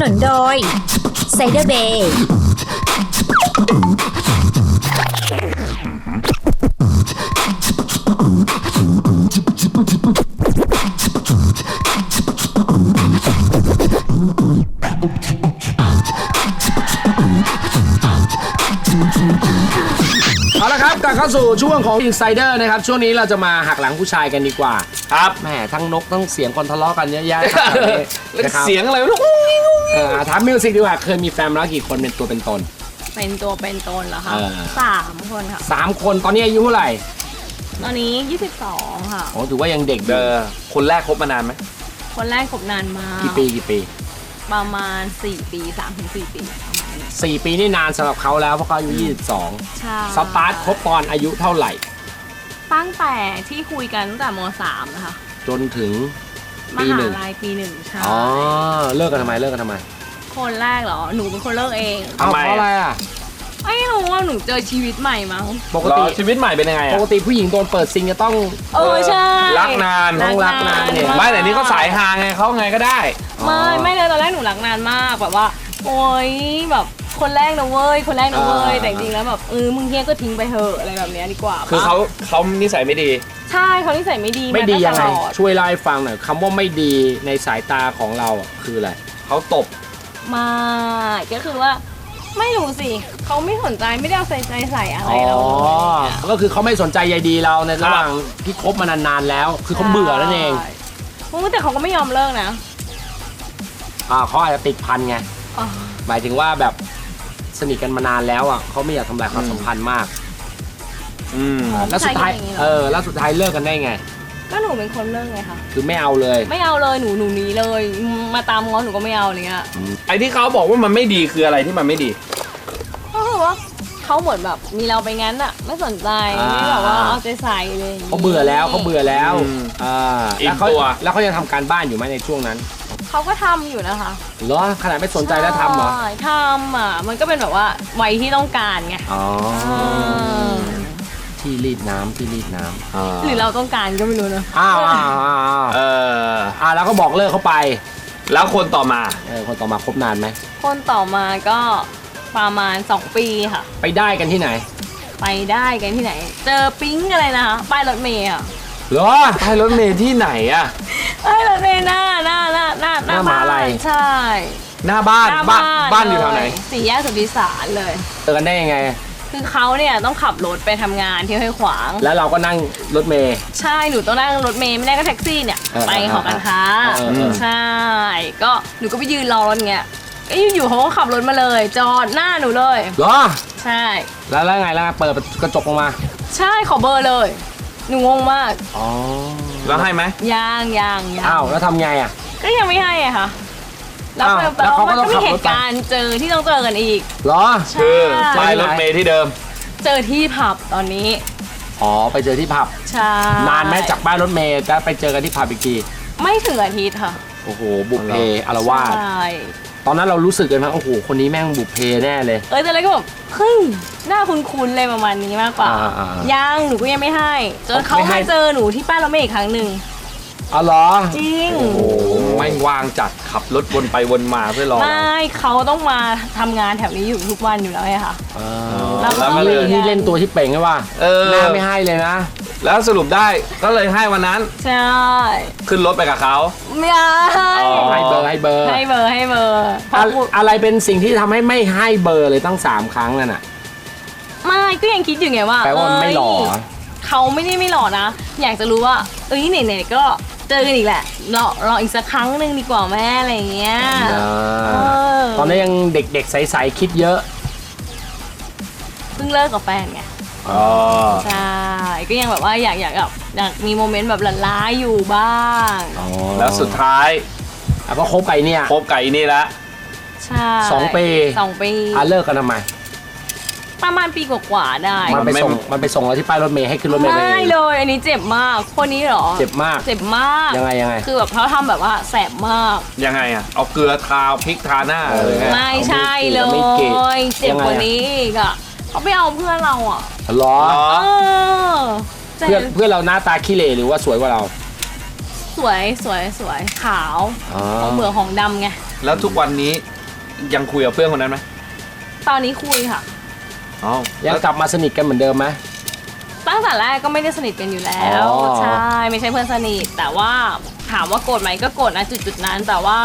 นุนโดยไซเดอร์เบย์เอาละครับกลับเข้าสู่ช่วงของ Insider นะครับ ช่วงนี้เราจะมาหักหลังผู้ชายกันดีกว่า ครับ แหมทั้งนกทั้งเสียงคนทะเลาะกันเยอะแยะครับแล้วนะครับ เสียงอะไรลูกเอ่อถามมิวสิกดีกว่าเคยมีแฟนมาแล้วกี่คนเป็นตัวเป็นตน เป็นตัวเป็นตนเหรอคะเออ สามคนค่ะ สามคนตอนนี้อายุเท่าไหร่ตอนนี้ 22 ค่ะโอ้ถือว่ายังเด็กอเอยู่อคนแรกคบมานานไหมคนแรกคบนานมากกี่ปีกี่ปีประมาณ 4 ปี 3-4 ปีประมาณนี้สี่ปีนี่นานสำหรับเขาแล้วเพราะเขาอายุใช่22สตาร์ทคบตอนอายุเท่าไหร่ ตั้งแต่ที่คุยกันตั้งแต่ม .3 นะคะจนถึง มปีหาหนึ่งลัยปีหนึ่งใช่อ๋อเลิกกันทำไมเลิกกันทำไมคนแรกเหรอ หนูเป็นคนเลิกเองเอาเพราะอะไรอะไม่รู้ว่าหนูเจอชีวิตใหม่มั้งปกเหรอติชีวิตใหม่เป็นยังไงปอะกติผู้หญิงโดนเปิดซิงจะต้อง เออใช่รักนานต้องรักนานเนี่ย ไม่แต่นี่เขาสายฮาไงเขาไงก็ได้ ไม่ไม่เลยตอนแรกหนูรักนานมากแบบว่า โอ๊ยแบบ คนแรกนะเว้ยคนแรกนะเว้ยแต่จริงๆแล้วแบบเออมึงเฮี้ยก็ทิ้งไปเถอะอะไรแบบเนี้ยดีกว่าคือเขาเขานิสัยไม่ดี ใช่เขานิสัยไม่ดีไม่ดียังไงาตลอช่วยเล่าให้ฟังหน่อยคำว่าไม่ดีในสายตาของเราอะคืออะไรเขาตบมาก็คือว่าไม่รู้สิเขาไม่สนใจไม่ได้เอาใส่ใจใส่อะไรเราเลยก็คือเขาไม่สนใจใยดีเราในระหว่างที่คบมานานๆแล้ว คือเขาเบื่อนั่นเองใช่โอ้แต่เขาก็ไม่ยอมเลิกนะอ่าเขาอาจจะติดพันไงอ๋อหมายถึงว่าแบบ สนิทกันมานานแล้วอะเขาไม่อยากทำลายความสัมพันธ์มาก อืมแล้วสุดท้าย เออ แล้วสุดท้ายเลิกกันได้ไง ก็หนูเป็นคนเลิกไงคะคือไม่เอาเลย ไม่เอาเลยหนูหนูหนีเลย มาตามง้อหนูก็ไม่เอาอะไรเงี้ยไอ้ที่เขาบอกว่ามันไม่ดีคืออะไรที่มันไม่ดีก็คือว่าเขาเหมือนแบบมีเราไปงั้นอะไม่สนใจอ่าไม่แบบว่าเอาใจใส่เลยย่งงี้เขาเบื่อแล้วเขาเบื่อแล้วอืมอ่าอิ่แล้วมเขาตัวแล้วเขายังทำการบ้านอยู่ไหมในช่วงนั้น เขาก็ทำอยู่นะคะเหรอขนาดไม่สนใจแล้วทำเหรอ ใช่ทำอะ มันก็เป็นแบบว่าวัยที่ต้องการไงอ๋อาที่รีดน้ำที่รีดน้ำหรือเราต้องการก็ไม่รู้นะอ้าวอ้าวอ้าวอ้าวเอออ่าแล้วก็บอกเลิกเขาไปแล้วคนต่อมา เออคนต่อมาคบนานไหมคนต่อมาก็ประมาณ 2 ปีค่ะ ไปได้กันที่ไหนไปได้กันที่ไหน เจอปิ๊งอะไรนะคะป้ายรถเมย์อะเหรอใช่รถเมล์ที่ไหนอะ ป้ยรถเมย์หน้าหน้าหน้าหน้าหน้ามหาลัยใช่หน้าบ้านหน้าบ้านบ้านอยู่แถวไหนเลสี่แยกสุทธิสารเลย เจอกันได้ยังไง คือเขาเนี่ยต้องขับรถไปทำงานที่ห้วยขวาง แล้วเราก็นั่งรถเมย์ใช่หนูต้องนั่งรถเมย์ไม่ได้ก็แท็กซี่เนี่ยเออไปหอการค้าเออเออ ใช่ก็หนูก็ไปยืนรอรถเงี้ยก็อยู่ๆเขาก็ขับรถมาเลย จอดหน้าหนูเลย เหรอ ใช่ แล้วแล้วไงแล้วเปิดกระจกลงมา ใช่ขอเบอร์เลย หนูงงมาก อ๋อ แล้วให้ไหมยางยางยางอ้าวแล้วทำไงอะ ก็ยังไม่ให้อะค่ะแล้วอ้าวแต่แล้วเขาก็มันต้ก็องมีขับเหรถตุไปการณ์เจอที่ต้องเจอกันอีก เหรอ คือใช่ ป้ายรถเมล์ที่เดิม เจอที่ผับตอนนี้อ๋อไปเจอที่ผับ ใช่นานไหมจากบ้านรถเมย์จะไปเจอกันที่ผับอีกทีไม่ถึงอาทิตย์ค่ะโอ้โหบุพเพอารวาสใช่ ตอนนั้นเรารู้สึกเลยไหมโอ้โหคนนี้แม่งบุพเพแน่เลย เอ้ยแต่อะไรก็แบบเฮ้ยหน้าคุ้นๆเลยประมาณนี้มากกว่าอ่าอ่าอ่ายังหนูก็ยังไม่ให้ จนเขาไม่ให้มาเจอหนูที่ป้ายรถเมล์อีกครั้งหนึ่งอ๋อเหรอจริง โอ้โหไม่วางจัดขับรถวนไปวนมาเพื่อรอไม่เขาต้องมาทำงานแถวนี้อยู่ทุกวันอยู่แล้วไงค่ะอ่าแล้วก็แล้วนี่นี่เล่นตัวที่เป่งใช่ป่ะเออ หน้าไม่ให้เลยนะ แล้วสรุปได้ก็เลยให้วันนั้นใช่ ขึ้นรถไปกับเขา ไม่ให้อ๋อ ให้เบอร์ให้เบอร์ ให้เบอร์ให้เบอร์พออะพูดอะไรเป็นสิ่งที่ทำให้ไม่ให้เบอร์เลยตั้งสามครั้งนั่นน่ะ ไม่ก็ยังคิดอยู่ไงว่าแปลว่ามันไม่หล่อ เยเขาไม่ได้ไม่หล่อนะ อยากจะรู้ว่า เอ้ยไหนๆก็เจอกันอีกแหละรอรออีกสักครั้งหนึ่งดีกว่าแม่อะไรอย่างเงี้ยอ่าเออตอนนั้นยังเด็กๆใสๆคิดเยอะ เพิ่งเลิกกับแฟนไง อ๋อใช่ก็ยังแบบว่าอยากอยากแบบอยากมีโมเมนต์แบบหลั่นล้าอยู่บ้าง แล้วสุดท้ายแล้วก็คบไก่เนี่ยพบไก่นี่ละ ใช่สองปีสองปีอะเลิกกันทำไม ประมาณปีกว่าๆได้ มันไปส่งมันไปส่งเราที่ป้ายรถเมย์ให้ขึ้นรถเมย์ไปไม่เลย อันนี้เจ็บมาก คนนี้เหรอ เจ็บมาก เจ็บมาก ยังไงยังไง คือแบบเขาทำแบบว่าแสบมาก ยังไงอะ เอาเกลือทาพริกทาหน้าเออเลยไงไม่ใช่เลไม่เกลียดยเจ็บยังไงกว่าอะนี้อีกอะ เขาไปเอาเพื่อนเราอะเหรออ๋อเออเจ็เพื่อนบเพื่อนเราหน้าตาขี้เหร่หรือว่าสวยกว่าเรา สวยสวยสวยขาวอ๋อ ของเหมืองของดำไง แล้วทุกวันนี้ยังคุยกับเพื่อนคนนั้นไหมตอนนี้คุยค่ะ อ๋อยังกลับมาสนิทกันเหมือนเดิมไหม ตั้งแต่แรกก็ไม่ได้สนิทกันอยู่แล้ว อ๋อ ใช่ ไม่ใช่เพื่อนสนิท แต่ว่าถามว่าโกรธไหมก็โกรธนะจุดจุดๆนั้น แต่ว่า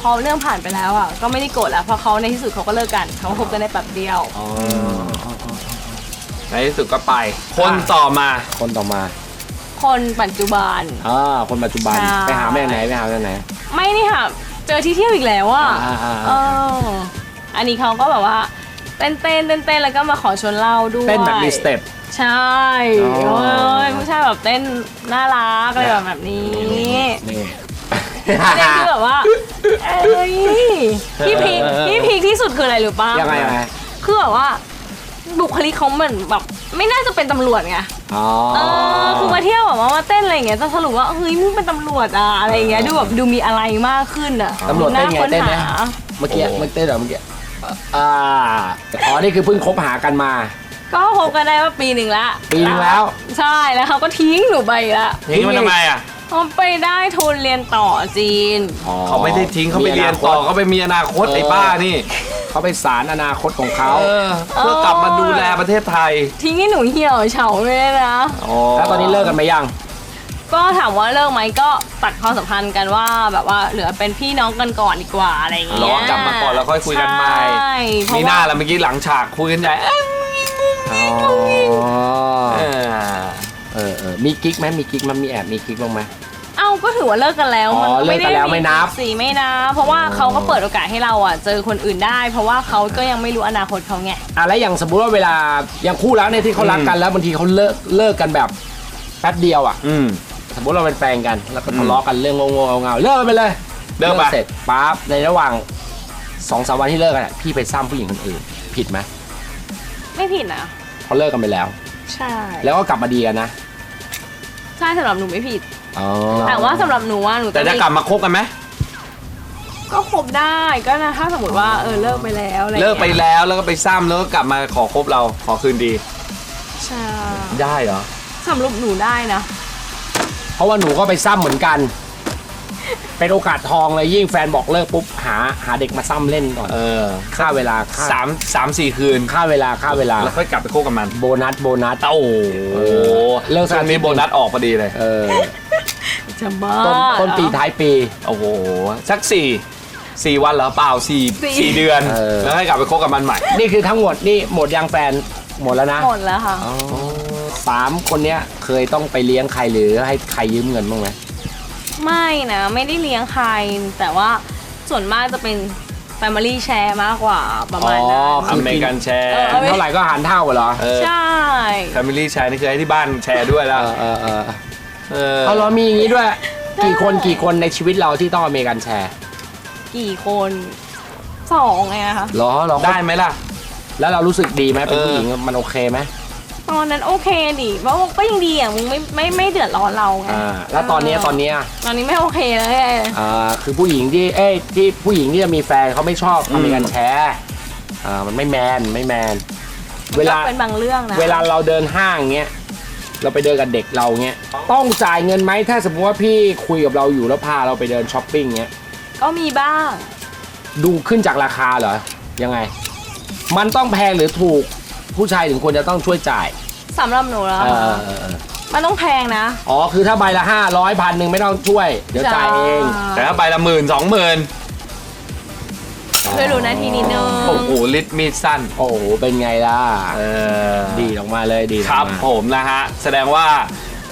พอเรื่องผ่านไปแล้วอะก็ไม่ได้โกรธแล้วเพราะเขาในที่สุดเขาก็เลิกกันเขาคบกันได้แป๊บเดียวอ๋อ ในที่สุดก็ไป คนต่อมาคนต่อมาคนปัจจุบัน อ่าคนปัจจุบันใช่ ไปหาแม่ไหนไปหาแม่ไหน ไม่นี่ค่ะ เจอที่เที่ยวอีกแล้วอะอ่าอ่าเออ่าออันนี้เขาก็แบบว่าเต้นเต้นเต้นเต้นแล้วก็มาขอชวนเหล่าด้วยเต้นแบบมีสเต็ป ใช่อ๋อ โอ้ยผู้ชายแบบเต้นน่ารักอะไรแบบแบบนี้นี่ ประเด็นคือแบบว่าเอ้ยพี่พีคพี่พีคที่สุดคืออะไรหรือปะยังไงยังไง คือแบบว่า บุคลิกเขาเหมือนแบบ ไม่น่าจะเป็นตำรวจไงอ๋อ เออคือมาเที่ยวแบบว่ามาเต้นอะไรอย่างเงี้ยแต่สรุปว่าเฮ้ยมึงเป็นตำรวจอะอะไรอย่างเงี้ยดูแบบดูมีอะไรมากขึ้นอะตำรวจเต้นไงาค้เต้นไหมหาเมื่อกี้เมื่อเต้นเหรอเมื่อกี้อ่าอ๋อนี่คือเพิ่งคบหากันมา ก็คบกันได้ว่าปีหนึ่งละปีหนึ่งแล้ว ใช่แล้วเขาก็ทิ้งหนูไปละทิ้งมันทำไมอะ เขาไปได้ทุนเรียนต่อจีนอ๋อเขาไม่ได้ทิ้งเขาไปเรียนต่อเขาไปมีอนาคตเออไอ้บ้านี่ เขาไปสารอนาคตของเขาเออเพื่อกลับมาดูแลประเทศไทย ทิ้งให้หนูเหี่ยวเฉาเลยนะอ๋อแล้วตอนนี้เลิกกันไหมยัง ก็ถามว่าเลิกไหมก็ตัดความสัมพันธ์กันว่าแบบว่าเหลือเป็นพี่น้องกันก่อนดีกว่าอะไรอย่างเงี้ยรอกลับมาก่อนแล้วค่อยคุยกันใหม่ใช่เพมีราะหน้าว่าแล้วเมื่อกี้หลังฉากคุยกันใหญ่เอ้ยอ๋อเออเออเออมีกิ๊กไหมมีกิ๊กมันมีแอบมีกิ๊กบ้างไหม เอ้าก็ถือว่าเลิกกันแล้วอ๋อมัเลิกกันแล้วไม่นับสีไม่นับเพราะว่าเขาก็เปิดโอกาสให้เราอะ เจอคนอื่นได้ เพราะว่าเขาก็ยังไม่รู้อนาคตเขาไงอะแล้วอย่างสมมุติว่าเวลาอย่างคู่รักเนี่ยที่เขารักกันแล้วบางทีเขาเลิกเลิกกันแบบแป๊บเดียวอะ อืม สมมติเราเป็นแฟนกันแล้วก็ทะเลาะกันเรื่องงงๆเงาๆเลิกกันไปเลยเลิกไปเสร็จปั๊บในระหว่างสองสามวันที่เลิกกันอะพี่ไปซ้ำผู้หญิงคนอื่นผิดไหมไม่ผิดนะเพราะเลิกกันไปแล้ว ใช่ แล้วก็กลับมาดีกันนะ ใช่สำหรับหนูไม่ผิด อ๋อแต่ว่าสำหรับหนูว่าหนูแต่จะกลับมาคบกันไหมก็คบได้ก็นะถ้าสมมติว่าเออเลิกไปแล้วอะไรเลิกไปงี้ยแล้วแล้วก็ไปซ้ำแล้วก็กลับมาขอคบเราขอคืนดีใช่ได้เหรอสำหรับหนูได้นะ เพราะว่าหนูก็ไปซ้ำเหมือนกัน เป็นโอกาสทองเลยยิ่งแฟนบอกเลิกปุ๊บหาหาเด็กมาซ้ำเล่นก่อนเออค่าเวลาค่าสามสามสี่คืนค่าเวลาค่าเวลาแล้วค่อยกลับไปคบกับมัน โบนัสโบนัสโอ้โหเออเลิกสักช่วงนี้โบนัสออกพอดีเลย เออจะบ้าต้นต้นปีเหรอท้ายปี โอ้โห สักสี่สี่วันเหรอเปล่าสี่สี่สี่เดือนเออแล้วให้กลับไปคบกับมันใหม่ นี่คือทั้งหมดนี่หมดยังแฟนหมดแล้วนะ หมดแล้วค่ะสามคนเนี้ยเคยต้องไปเลี้ยงใครหรือให้ใครยืมเงินบ้างไหม ไม่นะไม่ได้เลี้ยงใคร แต่ว่าส่วนมากจะเป็น Family Share มากกว่าประมาณนั้น อเมริกันแชร์เออ เท่าไหร่ก็หารเท่าเหรอ เออ ใช่ Family แชร์นี่คือให้ที่บ้านแชร์ด้วยเอแล้วอเออเออเออเอาเรามีอย่างนี้ด้วย กี่คนกี่คนในชีวิตเราที่ต้องอเมริกันแชร์กี่คนสองไงนะคะ เหรอเหรอได้ไหมล่ะ แล้วเรารู้สึกดีไหมเป็นเออผู้หญิงมันโอเคไหม ตอนนั้นโอเคดิเพราะว่าก็ยังดีอะมึงไม่ไม่ไม่เดือดร้อนเราไงอ่าแล้วตอนเนี้ยตอนเนี้ยตอนนี้ไม่โอเคแล้วไงอ่าคือผู้หญิงที่เอ้ยที่ผู้หญิงที่จะมีแฟนเขาไม่ชอบอเมริกันแชร์อ่ามันไม่แมนไม่แมน เวลาก็เป็นบางเรื่องนะเวลาเราเดินห้างเงี้ยเราไปเดินกับเด็กเราเงี้ยต้องจ่ายเงินไหมถ้าสมมติว่าพี่คุยกับเราอยู่แล้วพาเราไปเดินช้อปปิ้งเงี้ยก็มีบ้าง ดูขึ้นจากราคาเหรอยังไง มันต้องแพงหรือถูก ผู้ชายถึงควรจะต้องช่วยจ่ายสำหรับหนูแล้วเอค่ะอเออเออมันต้องแพงนะ อ๋อคือถ้าใบละห้าร้อยพันหนึ่งไม่ต้องช่วย เดี๋ยวจ่ายเองแต่ถ้าใบละหมื่นสองหมื่นช่วยรู้นาทีนิดนึงโอ้โหลิตรมีดสั้นโอ้โหเป็นไงล่ะเออดีออกมาเลยดีออกครับมาผมนะฮะ แสดงว่า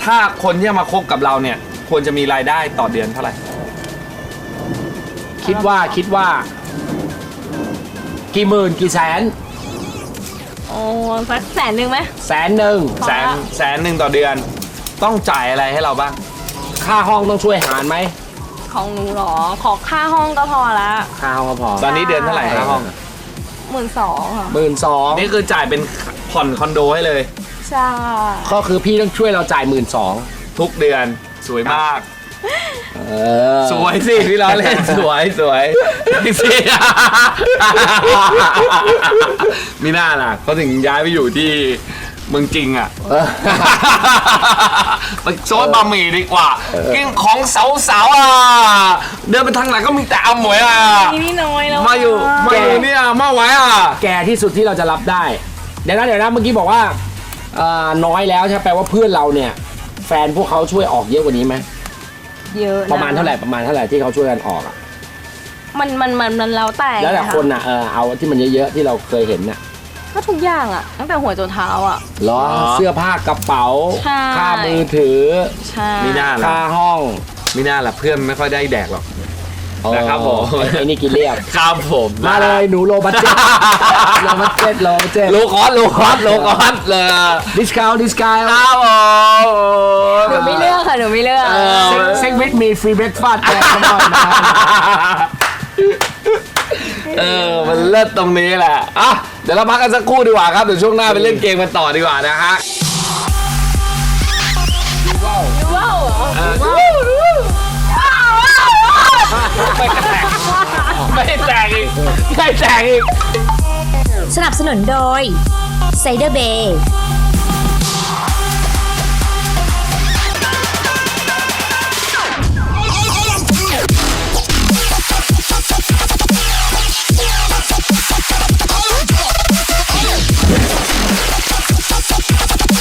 ถ้าคนที่จะมาคบกับเราเนี่ย ควรจะมีรายได้ต่อเดือนเท่าไหร่ คิดว่าคิดว่า กี่หมื่นกี่แสน โอ้สักแสนหนึ่งไหม แสนหนึ่งแสนแสนหนึ่งต่อเดือน ต้องจ่ายอะไรให้เราบ้าง ค่าห้องต้องช่วยหารไหมของหนูเหรอ ขอค่าห้องก็พอละค่าห้องก็พอตอนนี้เดือนเท่าไหร่ครับห้องหมื่นสองค่ะ หมื่นสองนี่คือจ่ายเป็นผ่อนคอนโดให้เลย ใช่ ก็คือพี่ต้องช่วยเราจ่ายหมื่นสอง ทุกเดือนสวยมากเออ สวยสิพี่ล้อเล่นสวยสวยสิมีหน้าล่ะเขาถึงย้ายไปอยู่ที่มึงจริงอะเออไปโซนบะหมี่ดีกว่ากินของสาวๆอะ เดินไปทางไหนก็มีแต่อาหมวยอะนี่นี่น้อยแล้วมาอยู่ะมาอยู่เนี่ยมาไว้อะ แก่ที่สุดที่เราจะรับได้ เดี๋ยวนะเดี๋ยวนะเมื่อกี้บอกว่าเอ่อน้อยแล้วใช่ไหมแปลว่าเพื่อนเราเนี่ย แฟนพวกเขาช่วยออกเยอะกว่านี้ไหม เยอะนประมาณเท่าไหร่ประมาณเท่าไหร่ที่เขาช่วยกันออกอะมันมันมันมันแล้วแต่แล้วแต่ไงะคนน่ะเออเอาที่มันเยอะๆที่เราเคยเห็นน่ะก็ทุกอย่างอะ ตั้งแต่หัวจนเท้าอะ เหรออ๋อเสื้อผ้ากระเป๋าใช่ ค่ามือถือใช่มีหน้าละค่าห้องมีหน้าละเพื่อนไม่ค่อยได้แดกหรอก นะครับผมไอ้นี่กินเรียบ ครับผมมาเลยหนูโลบัตเจ็ตโลบัตเจ็ตโลบัตเจ็ตโลคอสโลคอสโลคอสเลยดิสคาวดิสคาวครับผม มีฟรีเบรกฟาสต์แจกกันหน่อยนะเออ มันเลิศตรงนี้แหละ อะ เดี๋ยวเราพักกันสักครู่ดีกว่าครับ เดี๋ยวช่วงหน้าไปเล่นเกมกันต่อดีกว่านะฮะว้าวเหรอไม่แตกอีกไม่แตกอีก สนับสนุนโดยไซเดอร์เบย์